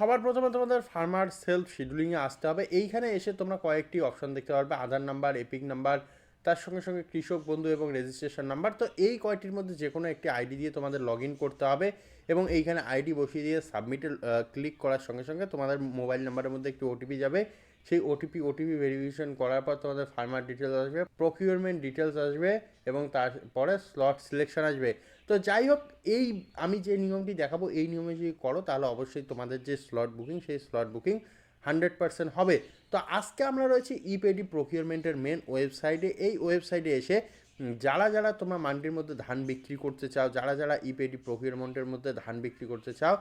সবার প্রথমে তোমাদের ফার্মার সেলফ শিডিউলিংয়ে আসতে হবে। এইখানে এসে তোমরা কয়েকটি অপশন দেখতে পারবে। আধার নাম্বার এপিক নাম্বার তার সঙ্গে সঙ্গে কৃষক বন্ধু এবং রেজিস্ট্রেশন নাম্বার তো এই কয়টির মধ্যে যে কোনো একটি আইডি দিয়ে তোমাদের লগ ইন করতে হবে এবং এইখানে আইডি বসিয়ে দিয়ে সাবমিটে ক্লিক করার সঙ্গে সঙ্গে তোমাদের মোবাইল নাম্বারের মধ্যে একটি ওটিপি যাবে। সেই ওটিপি ওটিপি ভেরিফিকেশন করার পর তোমাদের ফার্মার ডিটেলস আসবে প্রকিউরমেন্ট ডিটেলস আসবে এবং তারপরে স্লট সিলেকশন আসবে। তো যাই হোক, এই আমি যে নিয়মটি দেখাবো, এই নিয়মে যদি করো, তাহলে অবশ্যই তোমাদের যে স্লট বুকিং সেই স্লট বুকিং হান্ড্রেড পার্সেন্ট হবে। তো আজকে আমরা রয়েছি ইপেডি প্রকিউরমেন্টের মেন ওয়েবসাইটে এই ওয়েবসাইটে এসে যারা যারা তোমরা মান্ডির মধ্যে ধান বিক্রি করতে চাও, যারা যারা ইপেডি প্রকিউরমেন্টের মধ্যে ধান বিক্রি করতে চাও,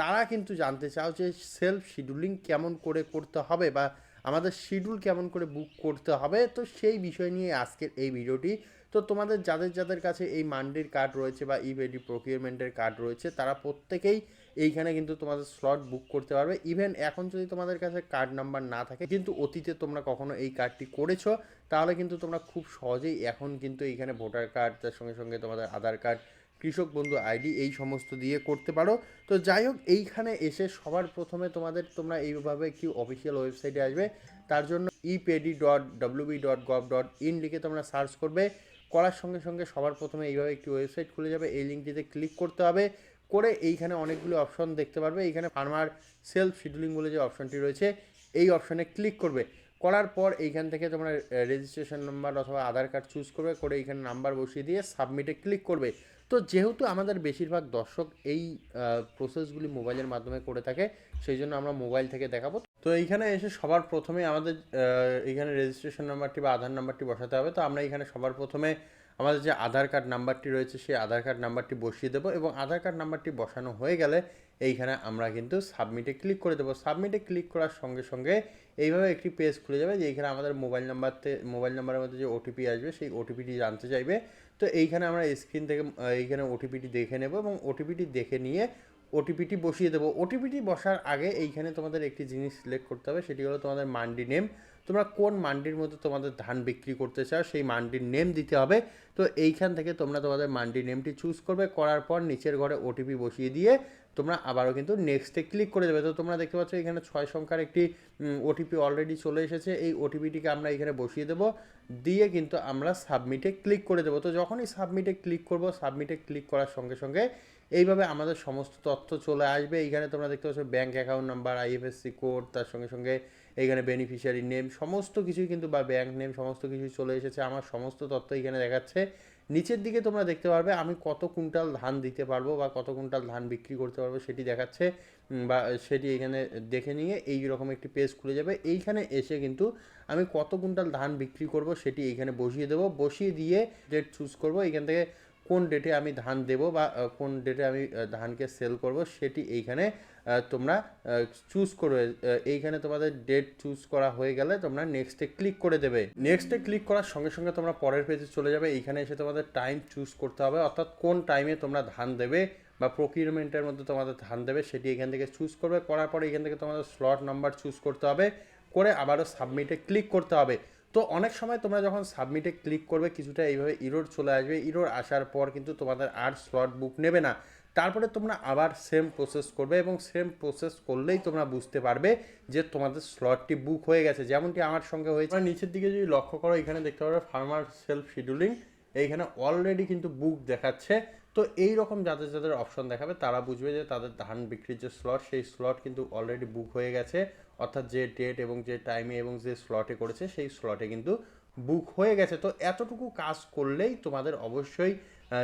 তারা কিন্তু জানতে চাও যে সেলফ শিডিউলিং কেমন করে করতে হবে বা আমাদের শিডিউল কেমন করে বুক করতে হবে, তো সেই বিষয় নিয়ে আজকের এই ভিডিওটি। তো তোমাদের যাদের যাদের কাছে এই মান্ডির কার্ড রয়েছে বা ইভেডি প্রকিউরমেন্টের কার্ড রয়েছে, তারা প্রত্যেকেই এইখানে কিন্তু তোমাদের স্লট বুক করতে পারবে। ইভেন এখন যদি তোমাদের কাছে কার্ড নাম্বার না থাকে, কিন্তু অতীতে তোমরা কখনো এই কার্ডটি করেছ, তাহলে কিন্তু তোমরা খুব সহজেই এখন কিন্তু এইখানে ভোটার কার্ড তার সঙ্গে সঙ্গে তোমাদের আধার কার্ড কৃষক বন্ধু আইডি এই সমস্ত দিয়ে করতে পারো। তো যাই হোক এইখানে এসে সবার প্রথমে তোমাদের, তোমরা এইভাবে একটি অফিসিয়াল ওয়েবসাইটে আসবে। তার জন্য epaddy dot WB dot gov dot in লিখে তোমরা সার্চ করবে। করার সঙ্গে সঙ্গে সবার প্রথমে এইভাবে একটি ওয়েবসাইট খুলে যাবে। এই লিঙ্কটিতে ক্লিক করতে হবে। করে এইখানে অনেকগুলো অপশন দেখতে পারবে। এইখানে ফার্মার সেলফ শিডিউলিং বলে যে অপশনটি রয়েছে, এই অপশনে ক্লিক করবে। করার পর এইখান থেকে তোমরা রেজিস্ট্রেশন নাম্বার অথবা আধার কার্ড চুজ করবে, করে এইখানে নাম্বার বসিয়ে দিয়ে সাবমিটে ক্লিক করবে। তো যেহেতু আমাদের বেশিরভাগ দর্শক এই প্রসেসগুলি মোবাইলের মাধ্যমে করে থাকে, সেই জন্য আমরা মোবাইল থেকে দেখাবো। তো এইখানে এসে সবার প্রথমে আমাদের এইখানে রেজিস্ট্রেশন নাম্বারটি বা আধার নাম্বারটি বসাতে হবে। তো আমরা এখানে সবার প্রথমে আমাদের যে আধার কার্ড নাম্বারটি রয়েছে, সেই আধার কার্ড নাম্বারটি বসিয়ে দেবো এবং আধার কার্ড নাম্বারটি বসানো হয়ে গেলে এইখানে আমরা কিন্তু সাবমিটে ক্লিক করে দেবো। সাবমিটে ক্লিক করার সঙ্গে সঙ্গে এইভাবে একটি পেজ খুলে যাবে যে এইখানে আমাদের মোবাইল নাম্বারতে, মোবাইল নাম্বারের মধ্যে যে ওটিপি আসবে সেই ওটিপিটি জানতে চাইবে। তো এইখানে আমরা স্ক্রিন থেকে, এইখানে ওটিপিটি দেখে নেব এবং ওটিপিটি দেখে নিয়ে ওটিপিটি বসিয়ে দেবো। ওটিপিটি বসার আগে এইখানে তোমাদের একটি জিনিস সিলেক্ট করতে হবে, সেটি হলো তোমাদের মান্ডি নেম তোমরা কোন মান্ডির মধ্যে তোমাদের ধান বিক্রি করতে চাও, সেই মান্ডির নেম দিতে হবে। তো এইখান থেকে তোমরা তোমাদের মান্ডি নেমটি চুজ করবে, করার পর নিচের ঘরে ওটিপি বসিয়ে দিয়ে তোমরা আবারও কিন্তু নেক্সটে ক্লিক করে দেবে। তো তোমরা দেখতে পাচ্ছ এখানে ছয় সংখ্যার একটি ওটিপি অলরেডি চলে এসেছে। এই ওটিপিটিকে আমরা এখানে বসিয়ে দেবো। দিয়ে কিন্তু আমরা সাবমিটে ক্লিক করে দেবো। তো যখনই সাবমিটে ক্লিক করব সাবমিটে ক্লিক করার সঙ্গে সঙ্গে এইভাবে আমাদের সমস্ত তথ্য চলে আসবে। এইখানে তোমরা দেখতে পাচ্ছ bank account number IFSC code তার সঙ্গে সঙ্গে এইখানে বেনিফিশিয়ারি নেম সমস্ত কিছুই কিন্তু বা ব্যাংক নেম সমস্ত কিছুই চলে এসেছে। আমার সমস্ত তথ্য এখানে দেখাচ্ছে। নিচের দিকে তোমরা দেখতে পারবে আমি কত কুইন্টাল ধান দিতে পারব বা কত কুইন্টাল ধান বিক্রি করতে পারব সেটি দেখাচ্ছে বা সেটি এখানে দেখে নিয়ে এই রকম একটি পেজ খুলে যাবে। এইখানে এসে কিন্তু আমি কত কুইন্টাল ধান বিক্রি করব সেটি এইখানে বসিয়ে দেবো। বসিয়ে দিয়ে ডেট চুজ করব। এইখান থেকে কোন ডেটে আমি ধান দেব বা কোন ডেটে আমি ধানকে সেল করব সেটি এইখানে তোমরা চুজ আহ, এইখানে তোমাদের ডেট চুজ করা হয়ে গেলে তোমরা নেক্সটে ক্লিক করে দেবে। নেক্সটে ক্লিক করার সঙ্গে সঙ্গে তোমরা পরের পেজে চলে যাবে। এইখানে এসে তোমাদের টাইম চুজ করতে হবে। অর্থাৎ কোন টাইমে তোমরা ধান দেবে বা প্রকিউরমেন্টের মধ্যে তোমাদের ধান দেবে সেটি এখান থেকে চুজ করবে। করার পরে এখান থেকে তোমাদের স্লট নাম্বার চুজ করতে হবে। করে আবারও সাবমিটে ক্লিক করতে হবে। তো অনেক সময় তোমরা যখন সাবমিটে ক্লিক করবে, কিছুটা এইভাবে ইরোর চলে আসবে। ইরোর আসার পর কিন্তু তোমাদের আর স্লট বুক নেবে না। তারপরে তোমরা আবার সেম প্রসেস করবে এবং সেম প্রসেস করলেই তোমরা বুঝতে পারবে যে তোমাদের স্লটটি বুক হয়ে গেছে। যেমনটি আমার সঙ্গে হয়েছে। নিচের দিকে যদি লক্ষ্য করো, এখানে দেখতে পারবে ফার্মার সেলফ শিডিউলিং এইখানে অলরেডি কিন্তু বুক দেখাচ্ছে। তো এই রকম যাদের যাদের অপশন দেখাবে, তারা বুঝবে যে তাদের ধান বিক্রির যে স্লট সেই স্লট কিন্তু অলরেডি বুক হয়ে গেছে। অর্থাৎ যে ডেট এবং যে টাইমে এবং যে স্লটে করেছে, সেই স্লটে কিন্তু বুক হয়ে গেছে। তো এতটুকু কাজ করলেই তোমাদের অবশ্যই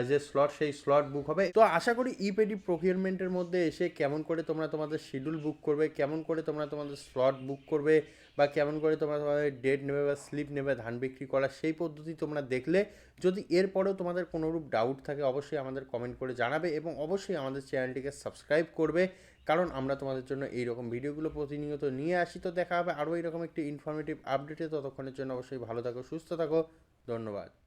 যে স্লট সেই স্লট বুক হবে। তো আশা করি ইপেডি প্রকিউরমেন্টের মধ্যে এসে কেমন করে তোমরা তোমাদের শিডিউল বুক করবে, কেমন করে তোমরা তোমাদের স্লট বুক করবে, বা কেমন করে তোমরা তোমাদের ডেট নেবে বা স্লিপ নেবে, ধান বিক্রি করা, সেই পদ্ধতি তোমরা দেখলে। যদি এরপরেও তোমাদের কোনোরূপ ডাউট থাকে, অবশ্যই আমাদের কমেন্ট করে জানাবে এবং অবশ্যই আমাদের চ্যানেলটিকে সাবস্ক্রাইব করবে। কারণ আমরা তোমাদের জন্য এই রকম ভিডিওগুলো প্রতিনিয়ত নিয়ে আসি। তো দেখা হবে আরও এইরকম একটি ইনফরমেটিভ আপডেটে ততক্ষণের জন্য অবশ্যই ভালো থাকো, সুস্থ থাকো। ধন্যবাদ।